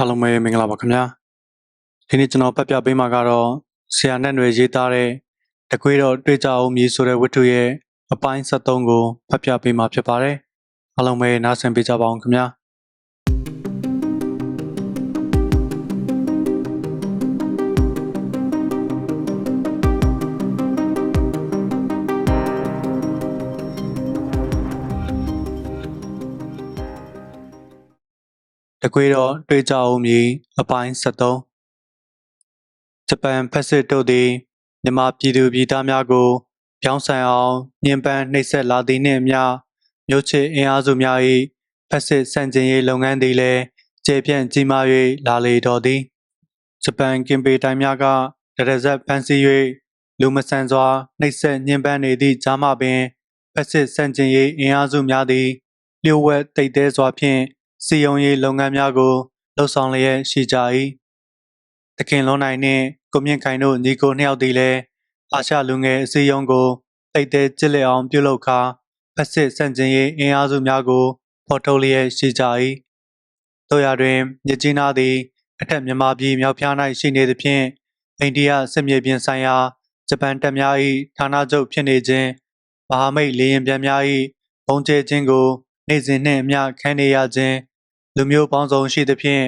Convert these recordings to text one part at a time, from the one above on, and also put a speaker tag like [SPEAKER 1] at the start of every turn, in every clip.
[SPEAKER 1] အားလုံးပဲမင်္ဂလာပါခင်ဗျာဒီနေ့ကျွန်တော်ဖတ်ပြပေးမှာကတော့ဆရာနဲ့ຫນွေရေးသားတဲ့တကွေးတော့တွေ့ကြအောင်မြည်ဆိုတဲ့ဝတ္ထုရဲ့အပိုင်း73ကိုဖတ်ပြပေးမှာဖြစ်ပါတယ်အားလုံးပဲနားဆင်ပေးကြပါအောင်ခင်ဗျာ တကွေးတော့တွေ့ကြအောင်မြည်အပိုင်း73ဂျပန်ဖက်စစ်တို့သည်မြန်မာပြည်သူပြည်သားများကိုပြောင်းဆန်အောင်ညှဉ်းပန်းနှိပ်စက်လာသည်နှင့်အမျှမြို့ချစ်အင်အားစုများ၏ဖက်စစ်စန့်ကျင်ရေးလုပ်ငန်းသည်လည်းကျေပြန့်ကြီးမား၍လာလေတော်သည်ဂျပန်ကင်ပေတိုင်းများကတရဇက်ဖန်ဆီး၍လူမဆန်စွာနှိပ်စက်ညှဉ်းပန်းနေသည့်ကြားမှပင်ဖက်စစ်စန့်ကျင်ရေးအင်အားစုများသည်လျှို့ဝှက်တိတ်တဲစွာဖြင့် စီယုံရေးလုပ်ငန်းများကိုလှုပ်ဆောင်လျက်ရှိကြ၏တခင်လွန်နိုင်နှင့်ကိုမြင့်ခိုင်တို့ညီကိုနှစ်ယောက်သည်လည်းအာရှလူငယ်အစည်းအရုံးကိုတိတ်တဲကြစ်လက်အောင်ပြုလုပ်ခါဖက်စစ်စန့်ကျင်ရေးအင်အားစုများကိုဖော်ထုတ်လျက်ရှိကြ၏တို့ရတွင်မြစ်ကြီးနားသည်အထက်မြန်မာပြည်မြောက်ဖျား၌ရှိနေသဖြင့်အိန္ဒိယစစ်မြေပြင်ဆိုင်ရာဂျပန်တပ်များ၏ဌာနချုပ်ဖြစ်နေခြင်းမဟာမိတ်လေရင်ပြန်များ၏ဘုံကျဲခြင်းကို နေ့စဉ်နှင့်အမျှခံနေရခြင်း လူမျိုးပေါင်းစုံရှိသဖြင့်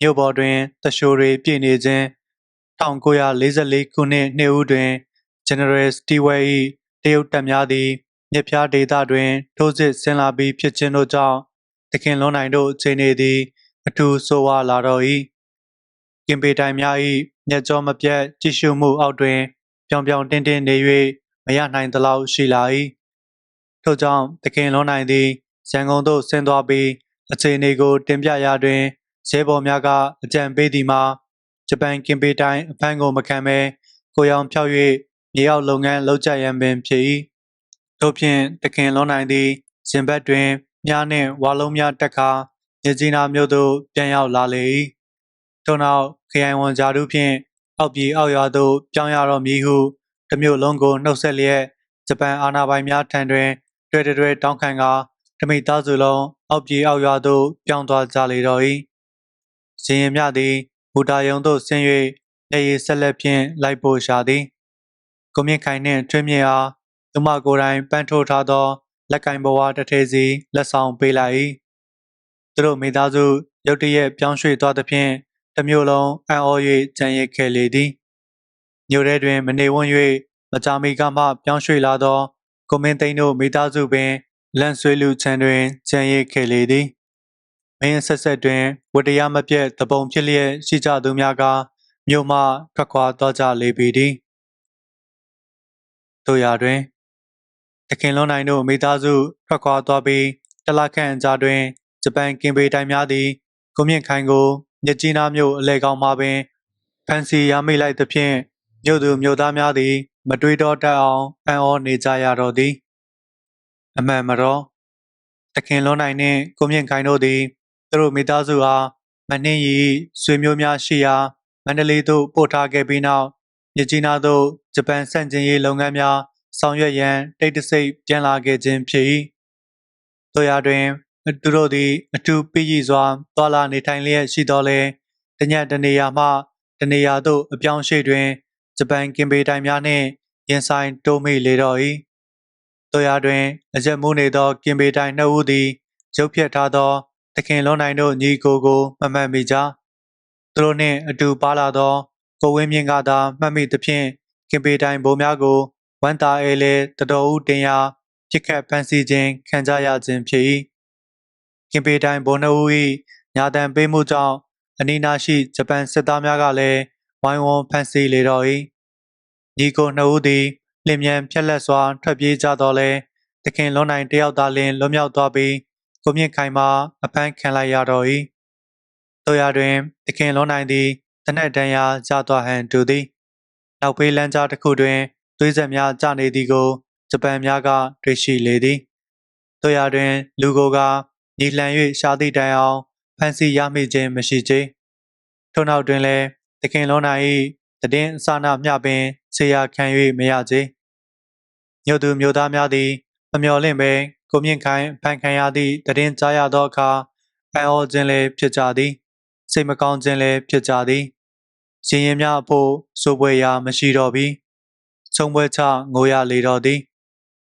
[SPEAKER 1] မြို့ပေါ်တွင်တရှိုးတွေပြည့်နေခြင်း1944ခုနှစ်နှစ်ဦးတွင် General Stewart ၏တရုတ်တပ်များသည်မြစ်ဖျားဒေသတွင်ထိုးစစ်ဆင်လာပြီးဖြစ်ခြင်းတို့ကြောင့်တခင်လွန်နိုင်တို့အခြေအနေသည် အထူးဆိုးဝါးလာတော့၏ကင်ပေတိုင်များ၏မျက်ကြောမပြတ်ကြည့်ရှုမှုအောက်တွင်ပြောင်ပြောင်တင်းတင်းနေ၍မရနိုင်သလောက်ရှိလာ၏ထို့ကြောင့်တခင်လွန်နိုင်သည်ရန်ကုန်သို့ဆင်းသွားပြီး အခြေအနေကိုတင်ပြရာတွင်ရဲဘော်များကအကြံပေးသည်မှာဂျပန်ကင်ပေတိုင်းအဖမ်းကိုမခံဘဲကိုရောင်ဖြောက်၍မြေအောက်လုပ်ငန်းလုပ်ကြရန်ပင်ဖြစ်၏တို့ဖြင့်တခင်လွန်နိုင်သည်ဇင်ဘတ်တွင်မြားနှင့်ဝါလုံးများတက်ခါမြကြီးနားမြို့သို့ပြန်ရောက်လာလေ၏ထို့နောက်ခရိုင်ဝန်ဂျာတို့ဖြင့်အောက်ပြည်အောက်ရွာသို့ပြောင်းရတော့မည်ဟုတမျိုးလုံးကိုနှုတ်ဆက်လျက်ဂျပန်အာဏာပိုင်များထံတွင် တွေ့တွေ့တောင်းခံကာ ဓမိသားစုလုံးအောက်ပြည်အောက်ရွာသို့ပြောင်းသွားကြလေတော့၏ဇင်ရင်မြသည်ဘူတာယုံသို့ဆင်း၍ရည်ရည်ဆက်လက်ဖြင့်လိုက်ပို့ရှာသည်ကိုမြင့်ခိုင်နှင့်ထွေးမြင့်အားသူမကိုယ်တိုင်ပန်းထိုးထားသောလက်ကင်ဘဝတစ်ထဲစီလက်ဆောင်ပေးလိုက်၏သူတို့မိသားစုရုတ်တရက်ပြောင်းရွှေ့သွားသဖြင့်တမျိုးလုံးအံ့ဩ၍ကြံရစ်ခဲ့လေသည်မြို့ထဲတွင်မနေဝန်း၍မကြာမီကမှပြောင်းရွှေ့လာသောကိုမင်းသိန်းတို့မိသားစုပင် လန့်ဆွေးလူချန်တွင်ကြံရစ်ခဲ့လေသည်မင်းဆက်ဆက်တွင်ဝတ္တရားမပြတ်တပုံဖြစ်လျက်ရှိကြသူများကမြို့မှထွက်ခွာသွားကြလေပြီသည်တို့ရာတွင်တခင်လွန်နိုင်တို့မိသားစုထွက်ခွာသွားပြီးတလခန့်အကြာတွင်ဂျပန်ကင်ပေတိုင်များသည်ကိုမြင့်ခိုင်ကိုမြစ်ကြီးနားမြို့အလဲကောင်မှာပင်ဖန်စီရမိလိုက်သဖြင့်မြို့သူမြို့သားများသည် မတွေးတော့တတ်အောင်အံ့ဩနေကြရတော့သည် အမှန်မတော်တခင်လွန်နိုင်နှင့်ကိုမြင့်ခိုင်တို့သည်သူတို့မိသားစုအားမနှင်းရီဆွေမျိုးများရှိရာမန္တလေးသို့ပို့ထားခဲ့ပြီးနောက်မြစ်ကြီးနားသို့ဂျပန်ဆန့်ကျင်ရေးလုပ်ငန်းများဆောင်ရွက်ရန်တိတ်တဆိတ်ပြန်လာခဲ့ခြင်းဖြစ်၏တို့ရာတွင်သူတို့သည်အထူးပြည်ရည်စွာသွာလာနေထိုင်လျက်ရှိတော်လဲတညက်တနေရာမှတနေရာသို့အပြောင်းရွှေ့တွင်ဂျပန်ကင်ပေတိုင်များနှင့်ရင်ဆိုင်တိုးမိလေတော့၏ တို့ရာတွင်အကြက်မှုနေသောကင်ပေတိုင်နှစ်ဦးသည်ရုပ်ဖြတ်ထားသောတခင်လွန်နိုင်တို့ညီကိုကိုမမှတ်မိကြသူတို့နှင့်အတူပါလာသောကိုဝင်းမြင့်ကသာမှတ်မိသဖြင့်ကင်ပေတိုင်ဘိုးများကိုဝမ်တာအဲလေတတော်ဦးတင်ရာပြစ်ခတ်ဖန်ဆီးခြင်းခံကြရခြင်းဖြစ်၏ကင်ပေတိုင်ဘိုးနှုတ်၏ညာတန်ပေးမှုကြောင့်အနီးနားရှိဂျပန်စစ်သားများကလည်းဝိုင်းဝန်းဖမ်းဆီးလေတော့၏ညီကိုနှုတ်သည် လင်မြန်ဖြက်လက်စွာထွက်ပြေးကြတော့လဲတခင်လွန်နိုင်တယောက်သားလင်လွတ်မြောက်သွားပြီးကိုမြင့်ခိုင်မှအဖမ်းခံလိုက်ရတော့၏တို့ရတွင်တခင်လွန်နိုင်သည်တနက်တန်းရာကြသွားဟန်တူသည်နောက်ဖေးလမ်းကြားတစ်ခုတွင်သွေးဆက်များကျနေသည်ကိုဂျပန်များကတွေ့ရှိလေသည်တို့ရတွင် လူကိုကညီလှန်၍ရှားသည့်တိုင်အောင်ဖမ်းဆီးရမိခြင်းမရှိချေထို့နောက်တွင်လည်းတခင်လွန်နိုင်၏တည်င်းအစနာမျှပင်ဆရာခံ၍မရချေ မြို့သူမြို့သားများသည်မမျှော်လင့်ပဲကိုမြင့်ခိုင်ဖန်ခံရသည့်တည်င်းကြားရသောအခါအံ့ဩခြင်းလည်းဖြစ်ကြသည်စိတ်မကောင်းခြင်းလည်းဖြစ်ကြသည်ရှင်ရင်များအဖို့စိုးပွဲရာမရှိတော့ပြီဆုံးပွဲချငိုရလေတော့သည်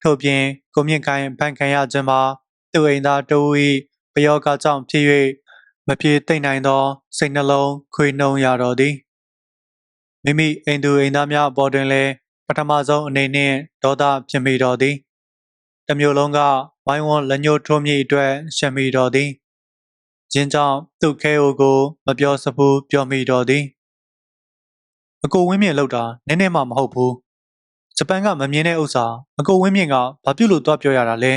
[SPEAKER 1] ထို့ပြင်ကိုမြင့်ခိုင်ဖန်ခံရခြင်းမှာသူအိမ်သားတူ၏ပယောဂကြောင့်ဖြစ်၍မပြေသိမ့်နိုင်သော စိတ်နှလုံးခွေနှုံရတော့သည်မိမိအိမ်သူအိမ်သားများအပေါ်တွင်လည်း ပထမဆုံးအနေနှင့်ဒေါသဖြစ်မိတော်သည်တမျိုးလုံးကဝိုင်းဝန်းလက်ညှိုးထိုးမိအတွက်ရှက်မိတော်သည်ဂျင်းကြောင့်သူ့ခဲအိုကို မပြောစဘူးပြောမိတော်သည်အကိုဝင်းမြင့်လောက်တာနည်းနည်းမှမဟုတ်ဘူးဂျပန်ကမမြင်တဲ့ဥစ္စာအကိုဝင်းမြင့်ကဘာပြုလို့သွားပြောရတာလဲ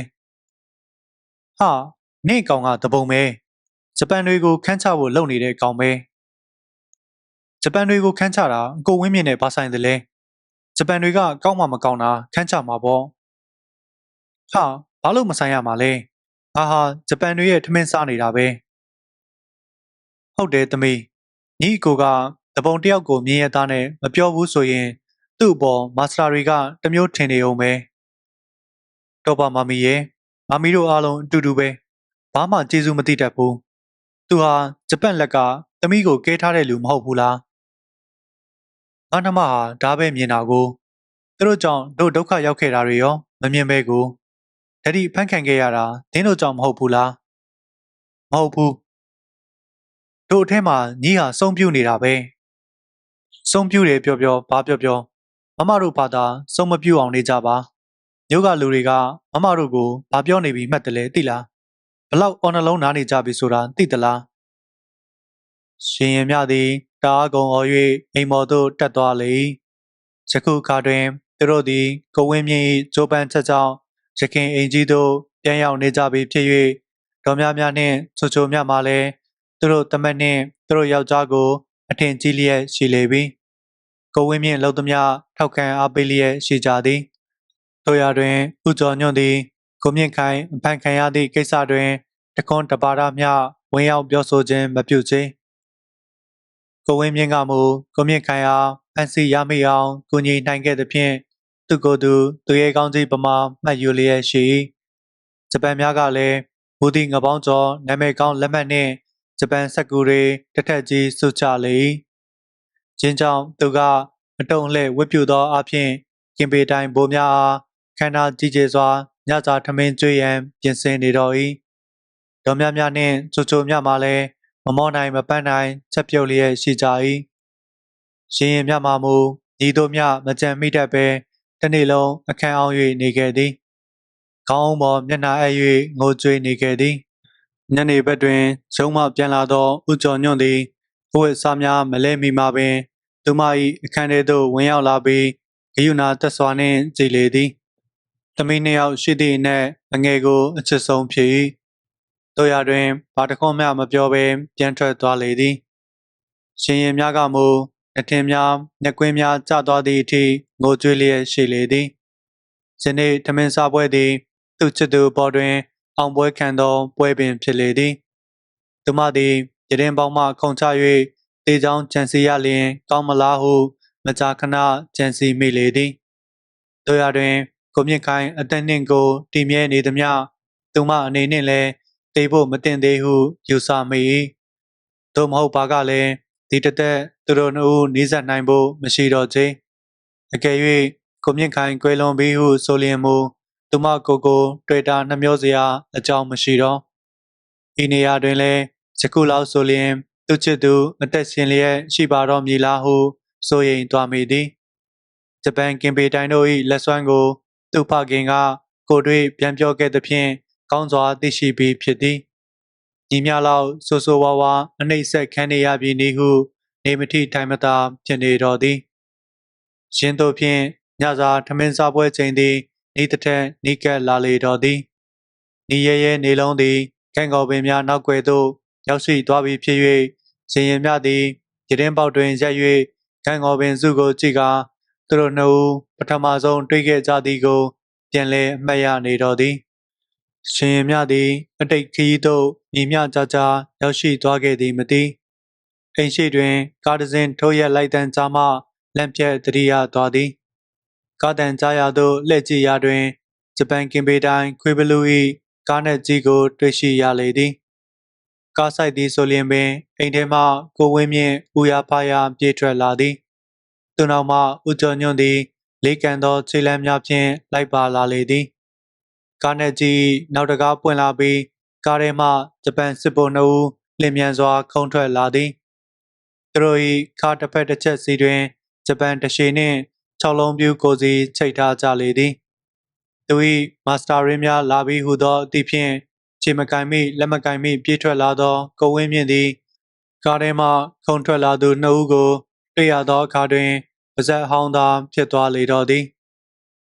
[SPEAKER 1] ဟာနေ့ကောင်ကတပုံပဲဂျပန်တွေကိုခန်းချဖို့လုပ်နေတဲ့ကောင်ပဲဂျပန်တွေကိုခန်းချတာအကိုဝင်းမြင့်နဲ့ဘာဆိုင်သလဲ ဂျပန်တွေကကောက်မှမကောင်းတာခန်းချမှာပေါ့ဟာဘာလို့မဆိုင်ရမှာလဲဟာဟာဂျပန်တွေရဲ့ထမင်းစားနေတာပဲဟုတ်တယ်သမီးညီအကိုကတပုံတယောက်ကိုမြင်ရသားနဲ့မပြောဘူးဆိုရင် သူ့အပေါ်မာစတာတွေကတမျိုးထင်နေအောင်ပဲတော့ပါမမီရဲ့မမီတို့အားလုံးအတူတူပဲဘာမှကျေးဇူးမသိတတ်ဘူးသူဟာဂျပန်လက်ကသမီးကိုကဲထားတဲ့လူမဟုတ်ဘူးလား ငါနှမဟာဒါပဲမြင်တာကိုသူတို့ကြောင့်တို့ဒုက္ခရောက်ခဲ့တာတွေရောမမြင်ပဲကိုတတိဖန်ခံခဲ့ရတာဒင်းတို့ကြောင့်မဟုတ်ဘူးလားမဟုတ်ဘူးတို့အထက်မှာညီဟာစုံပြူနေတာပဲစုံပြူတယ်ပြောပြောဘာပြောပြောမမတို့ဘာသာစုံမပြူအောင်နေကြပါမြို့ကလူတွေကမမတို့ကိုဘာပြောနေပြီးမှတ်တယ်လဲသိလားဘလောက်အော်နှလုံးနားနေကြပြီဆိုတာသိသလားရှင်ရင်မြသည်တားကုံအော်၍အိမ်မော်သို့တက်သွားလေယခုခါတွင်သူတို့သည်ကိုဝင်းမြင့်၏ဂျိုးပန်းချက်ကြောင့်ရခင်အိမ်ကြီးသို့ပြန်ရောက်နေကြပြီဖြစ်၍ဒေါ်များများနှင့်ချိုချိုများမှလည်းသူတို့တမက်နှင့်သူတို့ယောက်ျားကို အထင်ကြီးလျက်ရှိလေပြီကိုဝင်းမြင့်လှုပ်သမျှထောက်ခံအားပေးလျက်ရှိကြသည်တို့ရတွင်ဥကျော်ညွန့်သည်ကိုမြင့်ခိုင်အဖန်ခံရသည့်ကိစ္စတွင်တခွန်းတပါဒမျှဝင်ရောက်ပြောဆိုခြင်းမပြုချေ ကိုဝင်းမြင့်ကမူကိုမြင့်ခိုင်အားဖန်စီရမိအောင်ကိုညီနိုင်ခဲ့သဖြင့်သူကိုယ်သူသူရဲ့ကောင်းကြီးပမာမှတ်ယူလျက်ရှိဂျပန်များကလည်းဘူဒီငပေါင်းကျော်နာမည်ကောင်းလက်မှတ်နှင့်ဂျပန်စက်ကူတွေတစ်ထက်ကြီးစုချလေ။ချင်းကြောင့်သူကအတုံးလှဲ့ဝတ်ပြူသောအဖြစ်ကင်ပေတိုင်းဘိုးများအားခန္ဓာကြီးကျယ်စွာညစာထမင်းကျွေးရန်ပြင်ဆင်နေတော်၏။ဒေါ်များများနှင့်ချိုချိုများမှလည်း မမောနိုင်မပန်းနိုင်ချက်ပြုတ်လျက်ရှိကြ၏။ရှင်ရင်မြမှာမူညီတို့မြမကြံမိတတ်ပဲတနေ့လုံးအခန်းအောင်၍နေခဲ့သည်။ခေါင်းပေါ်မျက်နှာအပ်၍ငိုကြွေးနေခဲ့သည်။ညနေဘက်တွင်ရုံးမှပြန်လာသောဥကျော်ညွန့်သည်ဘဝစားများမလဲမိမှာပင် သူမ၏အခန်းထဲသို့ဝင်ရောက်လာပြီးဂယုဏတက်စွာနှင့်ကြည်လေသည်။သမီးနှစ်ယောက်ရှိသည့်အနက်အငယ်ကိုအချစ်ဆုံးဖြစ်၏။ တို့ရတွင်ဘာတခွန်းမျှမပြောဘဲပြန်ထွက်သွားလေသည်။ရှင်ရင်များကမူအထင်များနှကွင်းများကျသွားသည့်အထိငိုကြွေးလျက်ရှိလေသည်။ယနေ့ထမင်းစားပွဲသည် သူ့ချစ်သူပေါ်တွင် အောင်ပွဲခံသောပွဲပင်ဖြစ်လေသည်။သူမသည်ရရင်ပေါင်းမှခုံချ၍တေချောင်းကြံစီရလျင် ကောင်းမလားဟုမကြာခဏကြံစီမိလေသည်။တို့ရတွင်ကိုမြင့်ခိုင်အသက်နှင့်ကိုတည်မြဲနေသမျှသူမအနေနှင့်လည်း တေးဖို့မတင်သေးဟုယူဆမိ၏။သို့မဟုတ်ပါကလည်းဒီတသက်သူတို့နှစ်ဦးနှီးစပ်နိုင်ဖို့မရှိတော့ခြင်းအကယ်၍ကိုမြင့်ခိုင်ကွယ်လွန်ပြီးဟုဆိုလျင်မူသူမကိုကိုတွေ့တာနှမျောစရာအကြောင်းမရှိတော့ဤနေရာတွင်လည်းစကုလောက်ဆိုလျင် သူချစ်သူအသက်ရှင်လျက်ရှိပါတော့မည်လားဟုဆိုရင်သွားမိသည်ဂျပန်ကင်ပေတိုင်းတို့၏လက်စွမ်းကို သူဖခင်ကကိုတွေ့ပြန်ပြောခဲ့သဖြင့် ကောင်းစွာသိရှိပြီးဖြစ်သည်ညီများလောက်ဆိုဆိုဝါဝါအနှိမ့်ဆက်ခံနေရပြီနေဟု နေမထိထိုင်မသာဖြစ်နေတော်သည်ရင်းတို့ဖြင့်ညစာထမင်းစားပွဲချိန်သည်ဤတထက်နီးကပ်လာလေတော်သည်နီရဲရဲနေလုံးသည်ကံကော်ပင်များနောက်ွယ်သို့ရောက်ရှိသွားပြီဖြစ်၍ရှင်ရင်မြသည်ရရင်ပေါက်တွင်ရက်၍ကံကော်ပင်စုကိုကြည့်ကာသူတို့နှစ်ဦးပထမဆုံးတွေ့ခဲ့ကြသည်ကို ပြန်လည်အမှတ်ရနေတော်သည် ရှင်ရင်မြသည်အတိတ်ခရီးသို့ညီမျှကြကြရောက်ရှိသွားခဲ့သည်မသိအိမ်ရှိတွင် ကားတစ်စင်းထိုးရက်လိုက်တန်းကြားမှလန့်ပြတ်တရိယာသွားသည်ကားတန်ကြားရသို့လှည့်ကြည့်ရာတွင်ဂျပန်ကင်ပေတိုင်းခွေဘလူ၏ကားနှက်ကြီးကိုတွေ့ရှိရလေသည်ကားဆိုင်သည်ဆိုလျင်ပင်အိမ်ထဲမှကိုဝင်းမြင့်ဦးရဖားရပြေးထွက်လာသည်သူနောက်မှဦးကျော်ညွန့်သည် လေးကန်သောခြေလမ်းများဖြင့်လိုက်ပါလာလေသည် ကားနဲ့ကြီးနောက်တကားပွင့်လာပြီးကားထဲမှဂျပန်စစ်ဗိုလ်နှုတ်ဦးလင်မြန်စွာ ခုန်ထွက်လာသည်သူတို့၏ကားတစ်ဖက်တစ်ချက်စီတွင်ဂျပန်တရှည်နှင့်၆လုံးပြူကိုစီချိတ်ထားကြလေသည်သူ၏မာစတာရင်းများလာပြီးဟူသောအသည့်ဖြင့်ခြေမကင်မိလက်မကင်မိပြေးထွက်လာသော ကိုဝင်းမြင့်သည်ကားထဲမှခုန်ထွက်လာသူနှစ်ဦးကိုတွေ့ရသောအခါတွင်ပါဇက်ဟောင်းသာဖြစ်သွားလေတော့သည်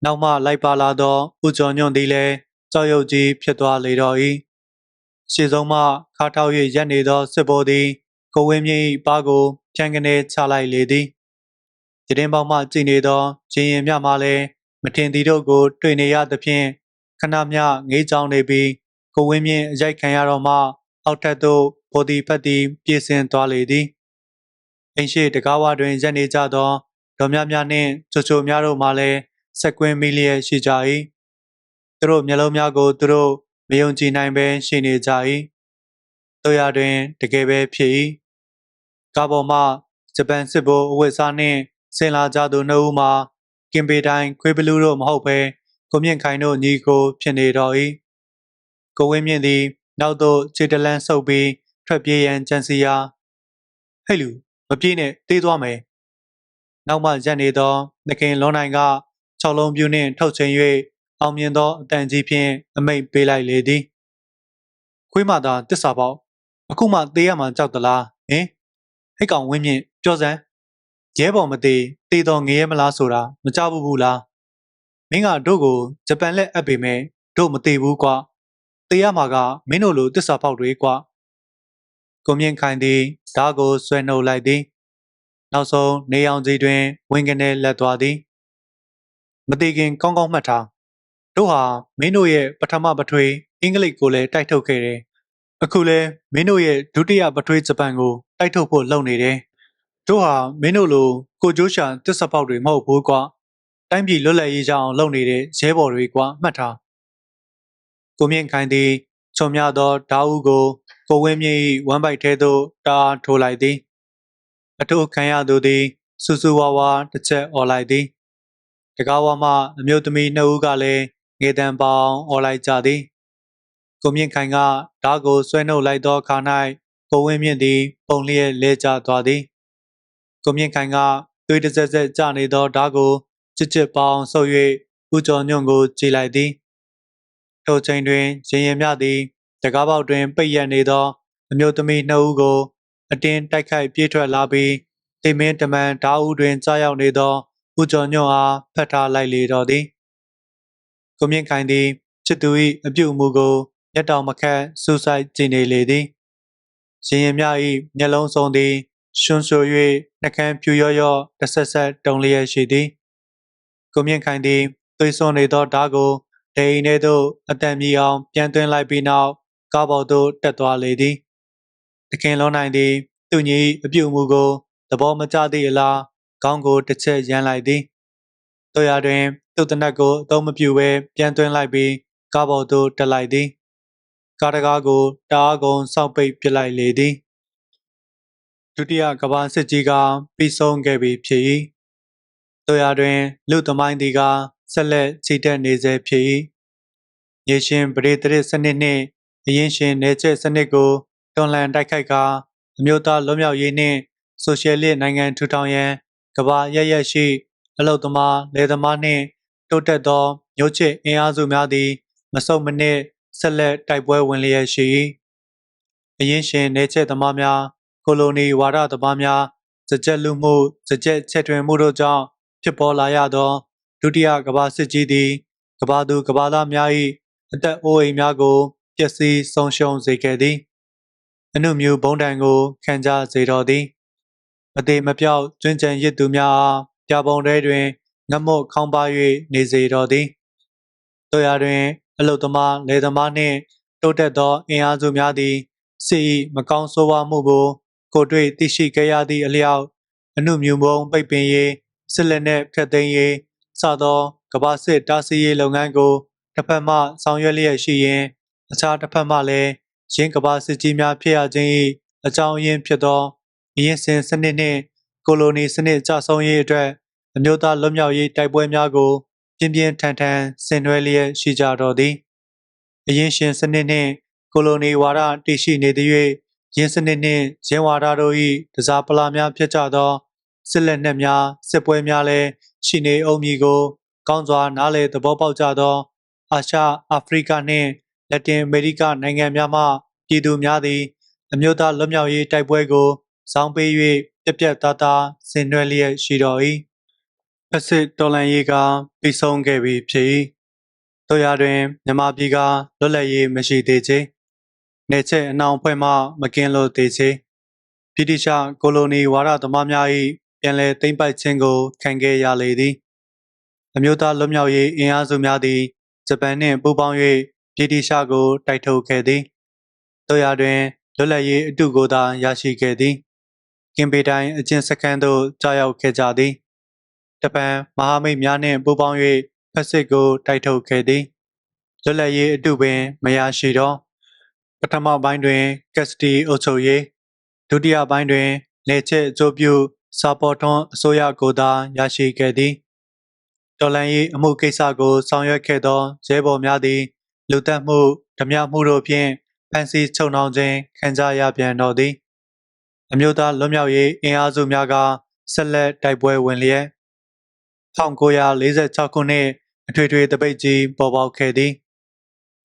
[SPEAKER 1] နောက်မှလိုက်ပါလာသောဦးကျော်ညွန့်သည်လည်းကြောက်ရွံ့ကြီးဖြစ်သွားလေတော့၏ရှေ့ဆုံးမှခါထောက်၍ရက်နေသောစစ်ဘိုးသည်ကိုဝင်းမြင့်၏ပါးကိုဖြန့်ကနေချလိုက်လေသည်တည်င်းပေါက်မှကြည်နေသောဂျင်းရင်မြမှလည်းမထင်သည်တို့ကို တွေ့နေရသဖြင့်ခဏမျှငေးကြောင်နေပြီးကိုဝင်းမြင့်အရိုက်ခံရတော့မှအောက်ထက်သို့ဘော်ဒီဖက်သည်ပြေးဆင်းသွားလေသည်အင်းရှိတကားဝတွင်ရက်နေကြသောဒေါ်မြမြနှင့်ချိုချိုများတို့မှလည်း စက်ကွင်းမီလျက်ရှိကြ၏သူတို့မျက်လုံးများကိုသူတို့မယုံကြည်နိုင်ပဲရှိနေကြ၏တို့ရတွင်တကယ်ပဲဖြစ်၏ကားပေါ်မှဂျပန်စစ်ဘိုးအဝတ်စားနှင့်ဆင်လာကြသူနှစ်ဦးမှာကင်ပေတိုင်းခွေးဘလူးတို့မဟုတ်ဘဲကိုမြင့်ခိုင်တို့ညီကိုဖြစ်နေတော့၏ကိုဝင်းမြင့်သည်နောက်သို့ခြေတလန်းဆုပ်ပြီးထွက်ပြေးရန်ကြံစီရာဟဲ့လူမပြေးနဲ့တေးသွားမယ်နောက်မှရက်နေသောသခင်လွန်နိုင်က ၆လုံးပြူနှင့်ထုတ်ချင်၍အောင်မြင်သောအတန်ကြီးဖြင့်အမိတ်ပေးလိုက်လေသည်ခွေးမသာတစ္ဆာပေါက်အခုမှသေးရမှကြောက်သလားဟင်ဟိတ်ကောင်ဝင်းမြင့်ပြောစမ်းရဲဘော်မသေးတေးတော်ငရဲမလားဆိုတာမကြောက်ဘူးဘူးလားမင်းကတို့ကိုဂျပန်လက်အပ်ပေမဲ့တို့မသေးဘူးကွာတေးရမှာကမင်းတို့လိုတစ္ဆာပေါက်တွေကွာကိုမြင့်ခိုင်သည်ဓာကိုဆွဲနှုတ်လိုက်သည် နောက်ဆုံးနေအောင်ကြီးတွင်ဝင်ကနေလက်သွားသည် မတိခင်ကောင်းကောင်းမှတ်ထားတို့ဟာမင်းတို့ရဲ့ပထမပထွေးအင်္ဂလိပ်ကိုလည်းတိုက်ထုတ်ခဲ့တယ်အခုလဲမင်းတို့ရဲ့ဒုတိယပထွေးဂျပန်ကိုတိုက်ထုတ်ဖို့လုပ်နေတယ်တို့ဟာမင်းတို့လိုကိုကျိုးရှာတစ္ဆပေါက်တွေမဟုတ်ဘူးကွာတိုင်းပြည်လွတ်လပ်ရေးကြောင်းလုပ်နေတဲ့ရဲဘော်တွေကွာမှတ်ထားကိုမြင့်ခိုင်သည်ချုံမြသောဓာဦးကိုကိုဝင်းမြင့်၏ဝမ်းပိုက်ထဲသို့တားထိုးလိုက်သည်အထုခံရသူသည်စူစူဝါဝါတစ်ချက်អော်လိုက်သည် တကားဝါမှအမျိုးသမီးနှစ်ဦးကလည်းငေတံပေါင်းអော်လိုက်ကြသည်ကိုမြင့်ခိုင်ကဓာကိုဆွဲနှုတ်လိုက်သောအခါ၌ကိုဝင်းမြင့်သည် ပုံလျက်လဲကျသွားသည်ကိုမြင့်ခိုင်ကသွေးတစ်ဆက်ဆက်ကျနေသောဓာကိုချစ်ချစ်ပေါင်းဆုပ်၍ဦးကျော်ညွန့်ကိုကြည်လိုက်သည်ထိုချိန်တွင်ရင်ရင်မြသည်တကားပေါက်တွင်ပိတ်ရက်နေသော အမျိုးသမီးနှစ်ဦးကို အတင်းတိုက်ခိုက်ပြေးထွက်လာပြီးတိမင်းတမန်ဓာဦးတွင်ကြားရောက်နေသော ဦးကျော်ညွန့်အားဖတ်ထားလိုက်လေတော့သည်ကိုမြင့်ခိုင်သည်ချစ်သူ၏အပြုအမူကိုရက်တောင်မခတ်စူးစိုက်ကြည်နေလေသည်ရင်ရင်မြ၏မျက်လုံးစုံသည်ရွှွန်ဆို၍နှကန်းဖြူရော့ရော့တဆက်ဆက်တုံလျက်ရှိသည်ကိုမြင့်ခိုင်သည်သွေးစွန်နေသောဓာကိုဒိန်ထဲသို့အတန်မြည်အောင်ပြန်သွင်းလိုက်ပြီးနောက်ကားပေါ်သို့တက်သွားလေသည်တခင်လုံးနိုင်သည်သူညီအပြုအမူကိုသဘောမကျသည့်အလား ခေါင်းကိုတစ်ချက်ရမ်းလိုက်သည်တို့ရတွင်သူ့တနက်ကိုအသုံးမပြုဘဲပြန်သွင်းလိုက်ပြီးကားပေါ်သို့တက်လိုက်သည်ကားတကားကိုတအားကုန်စောင့်ပိတ်ပစ်လိုက်လေသည်ဒုတိယကမ္ဘာစစ်ကြီးကပြီးဆုံးခဲ့ပြီဖြစ်၏တို့ရတွင်လူသမိုင်းသည်ကဆက်လက်ခြိတက်နေဆဲဖြစ်၏ရေရှင်ပရိသရစ်စနစ်နှင့်အရင်ရှင်နေချက်စနစ်ကိုတွန်လှန်တိုက်ခိုက်ကာအမျိုးသားလွတ်မြောက်ရေးနှင့်ဆိုရှယ်လစ်နိုင်ငံထူထောင်ရန် ကမ္ဘာရရရှိ အလုသမားလယ်သမားနှင့်တိုးတက်သောမျိုးချစ်အင်အားစုများသည် မဆုတ်မနစ်ဆက်လက်တိုက်ပွဲဝင်လျက်ရှိ၏အရင်ရှင်နေချက်သမားများကိုလိုနီဝါဒသမားများစကြက်လူမှုစကြက်ချက်တွင်မှုတို့ကြောင့်ဖြစ်ပေါ်လာရသောဒုတိယကမ္ဘာစစ်ကြီးသည်ကမ္ဘာသူကမ္ဘာသားများ၏အသက်အိုးအိမ်များကိုပျက်စီးဆုံးရှုံးစေခဲ့သည်အနုမျိုးဘုံတန်ကိုခံကြစေတော်သည် မသေးမပြောက်ကျွင်းကြံရစ်သူများအားပြပုံတဲတွင်ငတ်မွတ်ခေါင်းပါ၍နေစေတော်သည်တို့ရာတွင် အလုသမားလေသမားနှင့်တိုးတက်သောအင်အားစုများသည်စစ်၏မကောင်းဆိုးဝါးမှုကိုကိုတွေ့သိရှိခဲ့ရသည့်အလျောက်အနုမြူမုံပိတ်ပင်ရေးစစ်လက်နက်ဖျက်သိမ်းရေးစသောကမ္ဘာစစ်တားဆီးရေးလုပ်ငန်းကိုတစ်ဖက်မှဆောင်ရွက်လျက်ရှိရင်အခြားတစ်ဖက်မှလည်းရင်းကဘာစစ်ကြီးများဖြစ်ရခြင်း၏အကြောင်းအရင်းဖြစ်သော အရင်စဉ်စနစ်နှင့်ကိုလိုနီစနစ်ကြဆုံးရေးအတွက်အမျိုးသားလွတ်မြောက်ရေးတိုက်ပွဲများကိုပြင်းပြင်းထန်ထန်ဆင်နွှဲလျက်ရှိကြတော်သည်အရင်ရှင်စနစ်နှင့်ကိုလိုနီဝါဒတည်ရှိနေသည်၍ရင်းစနစ်နှင့်ရင်းဝါဒတို့၏တစားပလာများဖြစ်ကြသောစစ်လက်နက်များစစ်ပွဲများလည်းရှိနေအောင်မည်ကို ကောင်းစွာနားလည်သဘောပေါက်ကြသောအာရှအာဖရိကနှင့်လက်တင်အမေရိကနိုင်ငံများမှပြည်သူများသည်အမျိုးသားလွတ်မြောက်ရေးတိုက်ပွဲကို စောင်းပေး၍ပြက်ပြက်သားသားဆင်နွှဲလျက်ရှိတော်၏ဖက်စစ်တော်လန်ရေးကပြီးဆုံးခဲ့ပြီဖြစ်၏တို့ရတွင်မြမပြည်ကလွတ်လပ်ရေးမရှိသေးချေနေချက်အနောင်ဖွဲ့မှမကင်းလို့သေးချေဗြိတိရှကိုလိုနီဝါဒသမားများ၏ပြန်လည်သိမ်းပိုက်ခြင်းကိုခံခဲ့ရလေသည်အမျိုးသားလွတ်မြောက်ရေးအင်အားစုများသည်ဂျပန်နှင့်ပူးပေါင်း၍ဗြိတိရှကိုတိုက်ထုတ်ခဲ့သည်တို့ရတွင်လွတ်လပ်ရေးအတုကိုသာရရှိခဲ့သည် ကင်ပေတိုင်းအကျဉ်စခန်းသို့ကြားရောက်ခဲ့ကြသည်တပန်မဟာမိတ်များနှင့်ပူးပေါင်း၍ဖက်စစ်ကိုတိုက်ထုတ်ခဲ့သည်လွတ်လပ်ရေးအတုပင်မရရှိတော့ပထမပိုင်းတွင်ကက်စတီအုပ်ချုပ်ရေးဒုတိယပိုင်းတွင်နေချက်အကျိုးပြုစာပေါ်ထွန်းအစိုးရကိုသာရရှိခဲ့သည်တော်လန်ရေးအမှုကိစ္စကိုဆောင်ရွက်ခဲ့သောရဲဘော်များသည်လူသက်မှုဓမြမှုတို့ဖြင့်ဖန်ဆီးချုပ်နှောင်ခြင်းခံကြရပြန်တော်သည် အမျိုးသားလွတ်မြောက်ရေးအင်အားစုများကဆက်လက်တိုက်ပွဲဝင်လျက်1946ခုနှစ်အထွေထွေတပိတ်ကြီးပေါ်ပေါက်ခဲ့သည်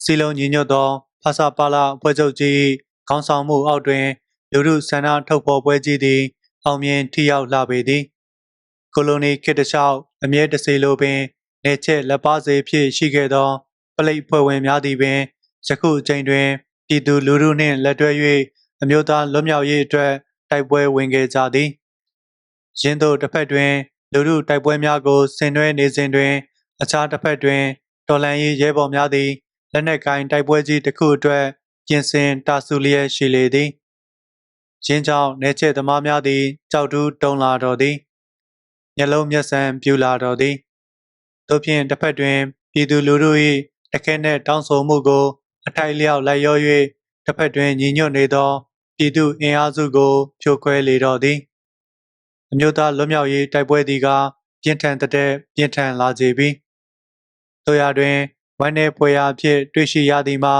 [SPEAKER 1] စီလုံးညီညွတ်သောဖဆပါလာအဖွဲ့ချုပ်ကြီးခေါင်းဆောင်မှုအောက်တွင်လူထုဆန္ဒထုတ်ဖော်ပွဲကြီးသည် အောင်မြင်ထိရောက်လာပေသည်ကိုလိုနီခေတ်တခြားအမြဲတစေလိုပင်နေချက်လက်ပါစေဖြစ်ရှိခဲ့သောပလိတ်ဖွဲ့ဝင်များသည်ပင်ယခုအချိန်တွင်ပြည်သူလူထုနှင့်လက်တွဲ၍အမျိုးသားလွတ်မြောက်ရေးအတွက် တိုက်ပွဲဝင်ခဲ့ကြသည်ရင်းတို့တစ်ဖက်တွင် လူထုတိုက်ပွဲများကိုဆင်နွှဲနေစဉ်တွင် အခြားတစ်ဖက်တွင်တော်လန်ရေးရဲဘော်များသည်လက်နက်ကိုင်တိုက်ပွဲကြီးတစ်ခုအတွက်ပြင်ဆင်တာဆူလျက်ရှိလေသည်ရင်းကြောင့်နေချက်သမားများသည်ကြောက်တူးတုံလာတော်သည်မျက်လုံးမျက်စံပြူလာတော်သည်တို့ဖြင့်တစ်ဖက်တွင်ပြည်သူလူထု၏တခဲနှင့်တောင်းဆိုမှုကို အထိုက်လျောက်လိုက်ရော၍တစ်ဖက်တွင်ညီညွတ်နေသော ပြည်သူအင်အားစုကိုဖြိုခွဲလေတော့သည်အမျိုးသားလွတ်မြောက်ရေးတိုက်ပွဲသည်ကပြင်းထန်တဲ့ပြင်းထန်လာစေပြီတို့ရတွင်ဝမ်း내ဖွယ်ရာအဖြစ် တွေ့ရှိရသည်မှာ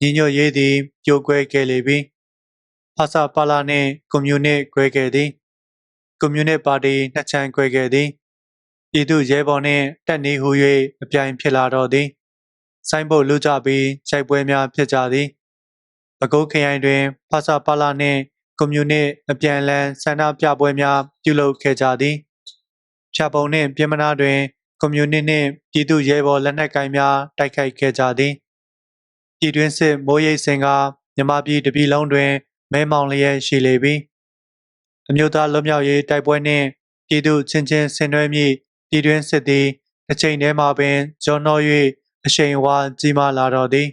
[SPEAKER 1] ညီညွတ်ရေးသည်ပြိုကွဲခဲ့လေပြီဖဆပါလာနှင့်ကွန်မြူနစ်ခွဲခဲ့သည်ကွန်မြူနစ်ပါတီနှစ်ချမ်းခွဲခဲ့သည်ပြည်သူရဲဘော်နှင့်တက်နေဟု၍အပြိုင်ဖြစ်လာတော့သည် ဆိုင်းဘုတ်လူကြပြီးခြိုက်ပွဲများဖြစ်ကြသည် ပဲခူးခရိုင်တွင်ဖဆပါလာနှင့်ကွန်မြူနစ်အပြန်လန်ဆန္ဒပြပွဲများပြုလုပ်ခဲ့ကြသည်ဖြာပုံနှင့်ပြည်မနာတွင်ကွန်မြူနစ်နှင့်ပြည်သူရဲဘော်လက်နက်ကိုင်များတိုက်ခိုက်ခဲ့ကြသည်ပြည်တွင်းစစ်မိုးရိပ်စင်ကမြမပြည်တပြည်လုံးတွင်မဲမောင်လျက်ရှိလေပြီအမျိုးသားလွတ်မြောက်ရေးတိုက်ပွဲနှင့်ပြည်သူချင်းချင်းဆင်နွှဲမိပြည်တွင်းစစ်သည်တစ်ချိန်တည်းမှာပင်ကျော်နှော၍အရှိန်အဝါကြီးမားလာတော့သည်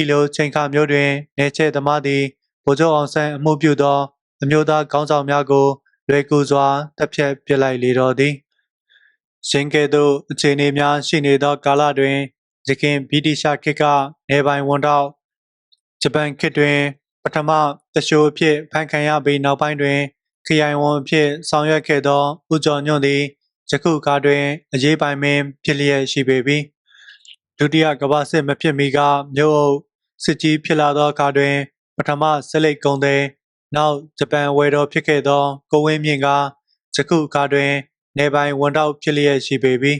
[SPEAKER 1] ဤလိုချိန်ခါမျိုးတွင်နေချက်သမားသည်ဗိုလ်ချုပ်အောင်ဆန်းအမှုပြုသောအမျိုးသားခေါင်းဆောင်များကိုလွယ်ကူစွာတပ်ဖြတ်ပစ်လိုက်လေတော့သည်ရှင်ကဲ့သို့အခြေအနေများရှိနေသောကာလတွင်ရခင်ဗြိတိရှခေတ်ကနေပိုင်ဝန်တော့ဂျပန်ခေတ်တွင် ပထမတရှိုးအဖြစ်ဖန်ခံရပြီးနောက်ပိုင်းတွင် ခရိုင်ဝန်အဖြစ်ဆောင်ရွက်ခဲ့သောဦးကျော်ညွန့်သည်ယခုကားတွင်အရေးပိုင်မင်းဖြစ်လျက်ရှိပေပြီ ဒုတိယကမ္ဘာစစ်မဖြစ်မီကမြို့အုပ်စစ်ကြီးဖြစ်လာသောအခါတွင် ပထမဆက်လက်ကုံသည်နောက်ဂျပန်ဝယ်တော်ဖြစ်ခဲ့သောကိုဝင်းမြင့်ကယခုအခါတွင် နေပိုင်ဝန်တော့ဖြစ်လျက်ရှိပေပြီ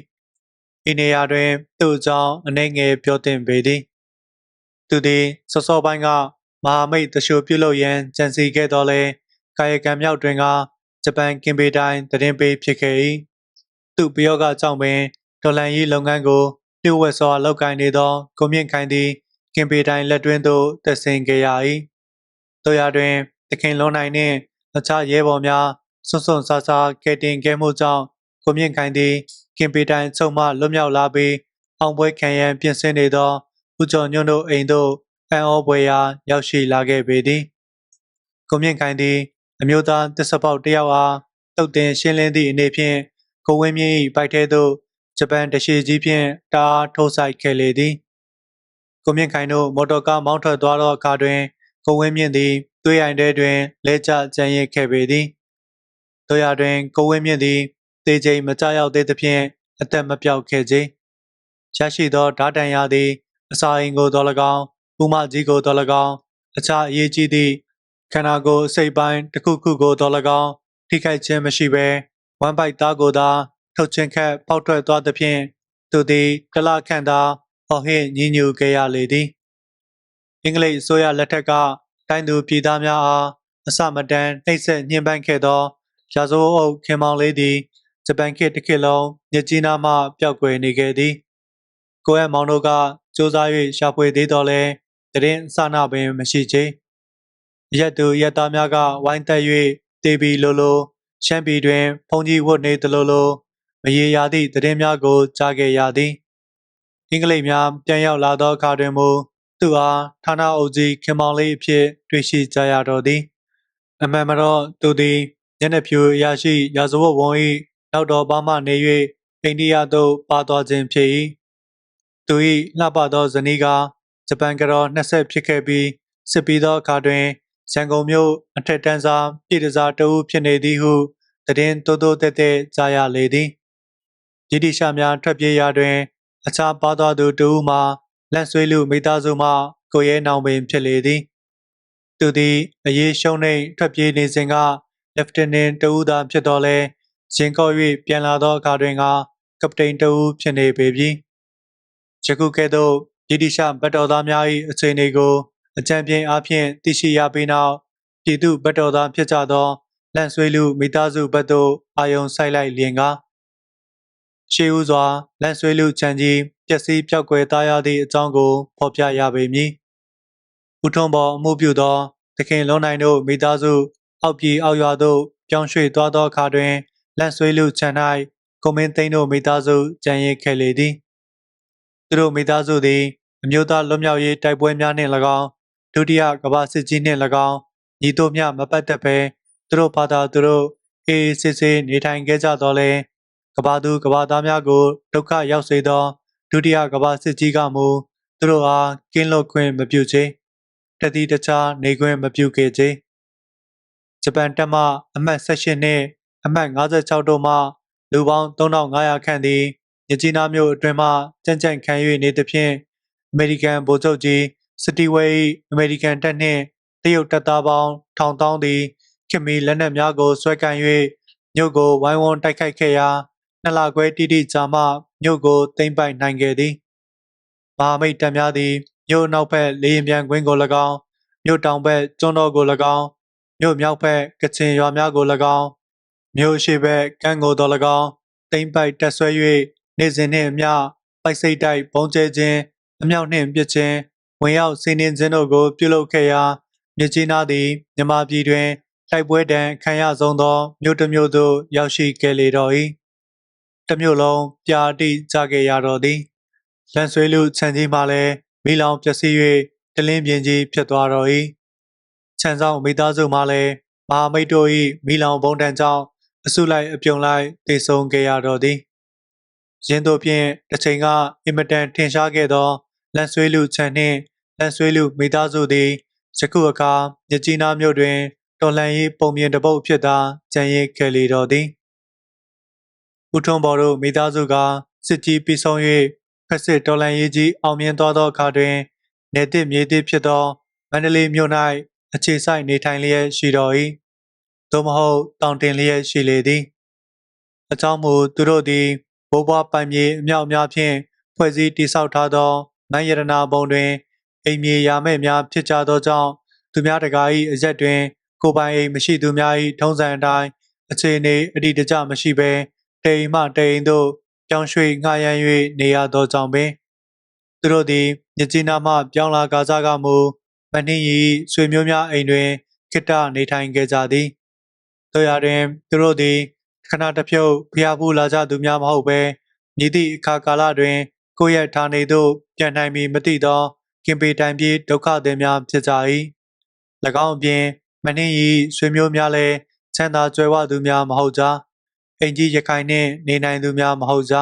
[SPEAKER 1] ဤနေရာတွင် သူ့အကြောင်းအနေငယ်ပြောတင်ပေသည်သူသည်စောစောပိုင်းကမဟာမိတ်တရှိုပြုလုပ်ရန်ကြံစီခဲ့တော်လဲကာယကံမြောက်တွင်ကဂျပန်ကင်ပေတိုင်းတရင်ပေးဖြစ်ခဲ့၏သူ့ပယောဂကြောင့်ပင်ဒေါ်လန်ရေးလုပ်ငန်းကို လျှို့ဝှက်စွာလုပ်ကိုင်နေသောကိုမြင့်ခိုင်သည်ကင်ပေတိုင်းလက်တွင်းသို့တက်ဆင်ခဲ့ရ၏တို့ရတွင်တခင်လွန်နိုင်နှင့်အခြားရဲဘော်များစွန့်စွန့်ဆာဆာကဲတင်ခဲ့မှုကြောင့်ကိုမြင့်ခိုင်သည်ကင်ပေတိုင်းချုံမှလွတ်မြောက်လာပြီးအောင်ပွဲခံရန်ပြင်ဆင်နေသောဦးကျော်ညွန့်တို့အိမ်သို့အံ့ဩဖွယ်ရာရောက်ရှိလာခဲ့ပေသည်ကိုမြင့်ခိုင်သည်အမျိုးသားတစ္ဆပေါက်တယောက်အားတုတ်တင်ရှင်းလင်းသည့်အနေဖြင့်ကိုဝင်းမြင့်၏ပိုက်ထဲသို့ ဂျပန်တရှိကြီးဖြင့်တားထိုးဆိုင်ခဲ့လေသည်ကိုမြင့်ခိုင်တို့မော်တော်ကားမောင်းထွက်သွားသောအခါတွင်ကိုဝင်းမြင့်သည်သွေးရိုင်တဲတွင်လဲကျကြံရစ်ခဲ့ပေသည်တို့ရတွင်ကိုဝင်းမြင့်သည်တေချိန်မကြရောက်သေးသဖြင့်အသက်မပြောက်ခဲ့ခြင်းရရှိသောဓာတန်ရာသည်အစာအိမ်ကိုတော်၎င်းဥမကြီးကိုတော်၎င်းအခြားအရေးကြီးသည့်ခန္ဓာကိုယ်အစိတ်ပိုင်းတစ်ခုခုကိုတော်၎င်းထိခိုက်ခြင်းမရှိဘဲဝမ်ပိုက်သားကိုသာ ထုတ်ချင်းခတ်ပေါက်ထွက်သွားသဖြင့်သူသည်ကလခန့်သာဟော်ဟစ်ညှဉ်းညူခဲ့ရလေသည်အင်္ဂလိပ်အစိုးရလက်ထက်ကတိုင်းသူပြည်သားများအားအစမတန်နှိပ်စက်ညှဉ်းပန်းခဲ့သောရာဇဝတ်အုပ်ခင်မောင်လေးသည်ဂျပန်ခေတ်တစ်ခေတ်လုံးမြစ်ကြီးနားမှပျောက်ကွယ်နေခဲ့သည်ကိုယ့်ရဲ့မောင်တို့ကစူးစမ်း၍ရှာဖွေသေးတော်လဲတရင်အစနာပင်မရှိချေရက်သူရက်သားများကဝိုင်းတက်၍တေဘီလိုလိုရှမ်းပြည်တွင် ဖုန်ကြီးဝတ်နေသလိုလို မရေရာသည့်တရင်များကိုကြားခဲ့ရသည်အင်္ဂလိပ်များပြန်ရောက်လာသောအခါတွင်မူသူအားဌာနအုပ်ကြီးခင်မောင်လေးအဖြစ် တွေ့ရှိကြရတော့သည်အမှန်မှာတော့သူသည်ညနေဖြူအရာရှိရာဇဝတ်ဝန်၏နောက်တော်ဘာမှနေ၍အိန္ဒိယသို့ပါသွားခြင်းဖြစ်၏သူ၏လှပသောဇနီးကဂျပန်ကတော်20ဖြစ်ခဲ့ပြီးစစ်ပြီးသောအခါတွင်ရန်ကုန်မြို့အထက်တန်းစားပြည်တစားတဦးဖြစ်နေသည်ဟုတည်င်းတိုးတိုးတက်တက်ကြားရလေသည် ဗြိတိရှများထွက်ပြေးရာတွင် အခြားပါသွားသူတဦးမှာလက်ဆွေးလူမိသားစုမှကိုရဲနောင်ပင်ဖြစ်လေသည် သူသည်အရေးရှုံးနှိမ်ထွက်ပြေးနေစဉ်ကလက်ဖ်တနင်တဦးသာဖြစ်တော်လဲရင်ကော့၍ပြန်လာသောအခါတွင်ကကပတိန်တဦးဖြစ်နေပေပြီယခုကဲ့သို့ဗြိတိရှဗတ်တော်သားများ၏အခြေအနေကိုအကြံပြင်းအားဖြင့်သိရှိရပြီးနောက်ပြည်သူဗတ်တော်သားဖြစ်ကြသောလန့်ဆွေးလူမိသားစုဘက်သို့အာယုံဆိုင်လိုက်လျင်က ရှေးဦးစွာလန့်ဆွေးလူချန်ကြီးပျက်စီးပြောက်ကွယ်သားရသည့်အကြောင်းကိုဖော်ပြရပေမည်။ဦးထွန်းပေါ်အမှုပြုသောသခင်လုံးနိုင်တို့မိသားစုအောက်ပြည်အောက်ရွာသို့ပြောင်းရွှေ့သွားသောအခါတွင်လန့်ဆွေးလူချန်၌ကိုမင်းသိန်းတို့မိသားစုကြံရစ်ခဲ့လေသည်။သူတို့မိသားစုသည်အမျိုးသားလွတ်မြောက်ရေးတိုက်ပွဲများနှင့်၎င်းဒုတိယကမ္ဘာစစ်ကြီးနှင့်၎င်းညီတို့မျှမပတ်သက်ဘဲသူတို့ဘာသာသူတို့အေးအေးဆေးဆေးနေထိုင်ခဲ့ကြတော့လဲ ကဘာသူကဘာသားများကိုဒုက္ခရောက်စေသောဒုတိယကဘာစစ်ကြီးကမူသူတို့အားကင်းလွတ်ခွင့်မပြုချေတတိတခြားနေခွင့်မပြုခဲ့ချေဂျပန်တပ်မအမှတ်18နှင့်အမှတ်56တို့မှလူပေါင်း3500ခန့်သည်မြကြီးနားမြို့အတွင်းမှကြံ့ကြံ့ခံ၍နေသဖြင့်အမေရိကန်ဗိုလ်ချုပ်ကြီးစတီဝဲ၏အမေရိကန်တပ်နှင့်တရုတ်တပ်သားပေါင်းထောင်တောင်းသည်ခင်မီလက်နက်များကိုဆွဲကန်၍မြို့ကိုဝိုင်းဝန်းတိုက်ခိုက်ခဲ့ရာ နှစ်လခွဲတိတိကြာမှမြို့ကိုသိမ်းပိုက်နိုင်ခဲ့သည်မဟာမိတ်တပ်များသည်မြို့နောက်ဘက်လေရင်ပြန်ကွင်းကို၎င်းမြို့တောင်ဘက်ကျွန်းတော်ကို၎င်းမြို့မြောက်ဘက်ကချင်ရွာများကို၎င်းမြို့ရှိဘက်ကမ်းကိုတော်၎င်းသိမ်းပိုက်တက်ဆွဲ၍နေစဉ်နှင့်အမျှပိုက်စိတ်တိုက်ဘုံကျဲခြင်းအမြောက်နှင့်ပစ်ခြင်းဝင်ရောက်စီးနှင်းခြင်းတို့ကို ပြုလုပ်ခဲ့ရာမြစ်ကြီးနားသည်မြမပြည်တွင်တိုက်ပွဲတံခံရဆုံးသောမြို့တစ်မြို့သို့ရောက်ရှိခဲ့လေတော့၏ တစ်မြို့လုံးပြာတိကြခဲ့ရတော့သည်လန်ဆွေးလူခြံကြီးမှလည်းမိလောင်ပျက်စီး၍တလင်းပြင်းကြီးဖြစ်သွားတော့၏ခြံဆောင်မိသားစုမှလည်းမဟာမိတ်တို့၏မိလောင်ဘုံတန်ကြောင့်အစုလိုက်အပြုံလိုက်တည်ဆုံခဲ့ရတော့သည်ရင်းတို့ဖြင့်တစ်ချိန်ကအင်မတန်ထင်ရှားခဲ့သောလန်ဆွေးလူခြံနှင့်လန်ဆွေးလူမိသားစုသည်ယခုအခါမြကြီးနားမြို့တွင်တော်လှန်ရေးပုံမြင်တပုတ်ဖြစ်သာကြံရစ်ခဲ့လေတော်သည် ဦးထွန်းဘော်တို့မိသားစုကစစ်ကြီးပြီးဆုံး၍ဖက်စစ်တော်လှန်ရေးကြီးအောင်မြင်သွားသောအခါတွင်နေသည့်မြေသည့်ဖြစ်သောမန္တလေးမြို့၌အခြေစိုက်နေထိုင်လျက်ရှိတော်၏သို့မဟုတ်တောင်တင်လျက်ရှိလေသည်အကြောင်းမူသူတို့သည်ဘိုးဘွားပိုင်မြေအမြောက်များဖြင့်ဖွဲ့စည်းတည်ဆောက်ထားသောမန်ရတနာဘုံတွင်အိမ်မြေယာမဲ့များဖြစ်ကြသောကြောင့်သူများတကာ၏အရက်တွင်ကိုပိုင်အိမ်မရှိသူများ၏ထုံးစံအတိုင်းအခြေအနေအတိအကျမရှိဘဲ တိမ်မှတိမ်သို့ပြောင်းရွှေ့ငှားရမ်း၍နေရသောကြောင့်ပင်သူတို့သည်မြကြီးနားမှပြောင်းလာကားစားကမူမနှင်းရီဆွေမျိုးများအိမ်တွင်ခိတ္တနေထိုင်ခဲ့ကြသည်တို့ရတွင်သူတို့သည်ခဏတစ်ဖြုတ်ဖျားဖူးလာကြသူများမဟုတ်ဘဲမြည်သည့်အခါကာလတွင် ကိုယ့်ရဲ့ဌာနေသို့ပြန်နိုင်မည်မသိသောကင်ပေတိုင်ပြေးဒုက္ခသည်များဖြစ်ကြ၏၎င်းအပြင်မနှင်းရီဆွေမျိုးများလည်းချမ်းသာကြွယ်ဝသူများမဟုတ်ကြ အိမ်ကြီးရခိုင်နှင့်နေနိုင်သူများမဟုတ်ကြ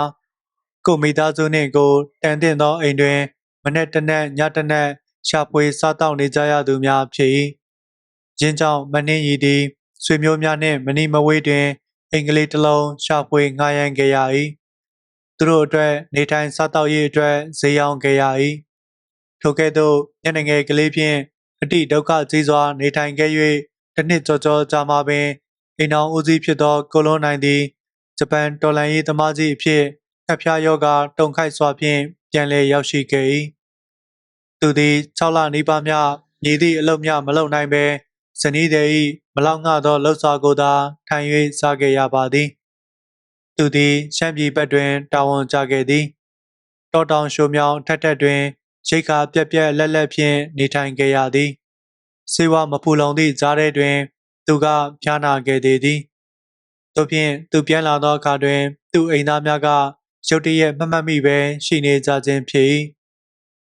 [SPEAKER 1] ကိုမိသားစုနှင့်ကိုတန်တင်သောအိမ်တွင် မနေ့တနက်ညတနက်ရှာဖွေစားတောက်နေကြရသူများဖြစ်၏ရင်းကြောင့်မနှင်းရီသည်ဆွေမျိုးများနှင့်မနီမဝေးတွင်အင်္ဂလိပ်တစ်လုံးရှာဖွေငှားရမ်းခဲ့ရ၏သူတို့အတွက်နေထိုင်စားတောက်ရေးအတွက်ဈေးရောက်ခဲ့ရ၏ထိုကဲ့သို့ညနေငယ်ကလေးဖြင့်အတိဒုက္ခကြီးစွာနေထိုင်ခဲ့၍တစ်နှစ်ကျော်ကျော်ကြာမှပင် အိမ်တော်ဦးစီးဖြစ်သောကိုလွန်နိုင်သည်ဂျပန်တော်လှန်ရေးသမားကြီးအဖြစ်ခက်ဖျားယောဂတုံခိုက်စွာဖြင့်ပြန်လည်ရောက်ရှိခဲ့၏သူသည်6လနီးပါးမျှမြည်သည့်အလုပ်မျှမလုပ်နိုင်ဘဲဇနီးသည်၏မလောက်ငှသောလှုပ်စာကိုသာထိုင်၍စားခဲ့ရပါသည်သူသည်ရှမ်းပြည်ဘက်တွင်တာဝန်ကျခဲ့သည်တောတောင်ရှိုမြောင်ထက်ထက်တွင်ရိတ်ခါပြက်ပြက်လက်လက်ဖြင့်နေထိုင်ခဲ့ရသည်စေဝမဖူလုံသည့်ကြားထဲတွင် သူကဖျားနာခဲ့သေးသည်တို့ဖြင့်သူပြန်လာသောအခါတွင် သူ့အိမ်သားများကရုတ်တရက်မမှတ်မိပဲရှိနေကြခြင်းဖြစ်၏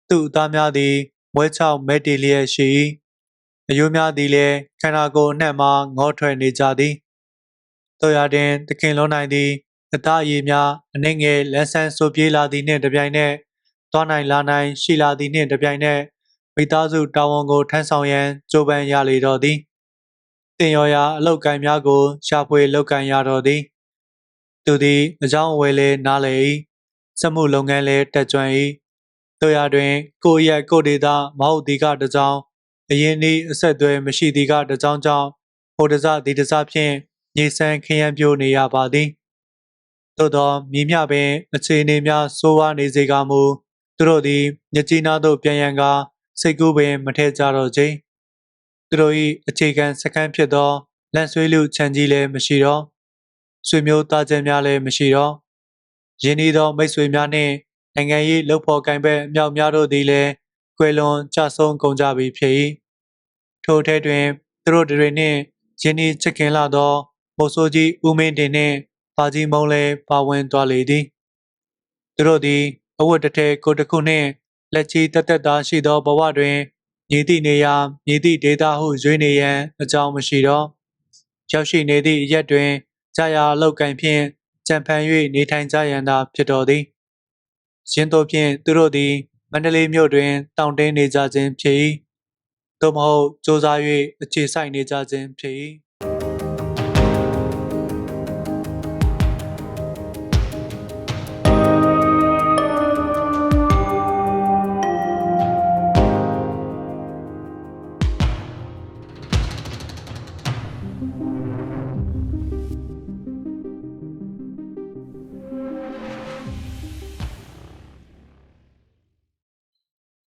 [SPEAKER 1] သူ့သားများသည်မွဲချောက်မဲတီလျက်ရှိ၏အယိုးများသည်လည်းခန္ဓာကိုယ်အနှံ့မှငေါထွက်နေကြသည်တို့ရတွင်သခင်လုံးနိုင်သည်အသားအရည်များအနှိမ့်ငယ်လန်းဆန်းဆိုပြေးလာသည်နှင့်တပြိုင်နက်သွားနိုင်လာနိုင်ရှိလာသည်နှင့်တပြိုင်နက်မိသားစုတာဝန်ကိုထမ်းဆောင်ရန်ကြိုးပမ်းရလေတော့သည် တင်ရော်ရာအလောက်ကိုင်းများကိုရှာဖွေလောက်ကိုင်းရတော့သည် သူသည်အကြောင်းအဝယ်လဲနားလေ၏စက်မှုလုပ်ငန်းလဲတက်ကြွ၏တို့ရတွင် ကိုယ့်ရဲ့ကိုယ့်ဒေတာမဟုတ်သည်ကတကြောင်အရင်နေ့အဆက်အသွယ်မရှိသည်ကတကြောင်ကြောင့်ဟိုတစဒီတစဖြင့်ညီဆန်းခရမ်းပြိုးနေရပါသည်သို့သောမြည်မြပင်အခြေအနေများဆိုးဝါးနေစေကမူသူတို့သည်မြကြီးနားသို့ပြန်ရန်ကစိတ်ကူးပင်မထည့်ကြတော့ခြင်း သူတို့၏အခြေခံစခန်းဖြစ်သောလန့်ဆွေးလူခြံကြီးလည်းမရှိတော့ဆွေမျိုးသားချင်းများလည်းမရှိတော့ရင်းနှီးသောမိတ်ဆွေများနှင့်နိုင်ငံရေးလှုပ်ဖော်ကိုင်ဘက်အမြောက်များတို့သည်လည်းကွယ်လွန်ကြဆုံးကုန်ကြပြီဖြစ်၏ထိုထဲတွင်သူတို့တွေနှင့်ရင်းနှီးချစ်ခင်လာသောမိုးဆိုးကြီးဦးမင်းတင်နှင့်ပါကြီးမုံလည်းပါဝင်သွားလေသည်သူတို့သည်အဝတ်တစ်ထည်ကိုယ်တစ်ခုနှင့်လက်ချီတက်တက်သားရှိသောဘဝတွင် မြည်သည့်နေရာမြည်သည့်ဒေတာဟုရွေးနေရန်အကြောင်းမရှိတော့ရောက်ရှိနေသည့်ရက်တွင်ကြာရာအလောက်ကင်ဖြင့်ကြံဖန်၍နေထိုင်ကြရန်သာဖြစ်တော်သည်ရင်းတို့ဖြင့်သူတို့သည်မန္တလေးမြို့တွင် တောင်တင်းနေကြခြင်းဖြစ်၏သို့မဟုတ်စ조사၍အခြေဆိုင်နေကြခြင်းဖြစ်၏။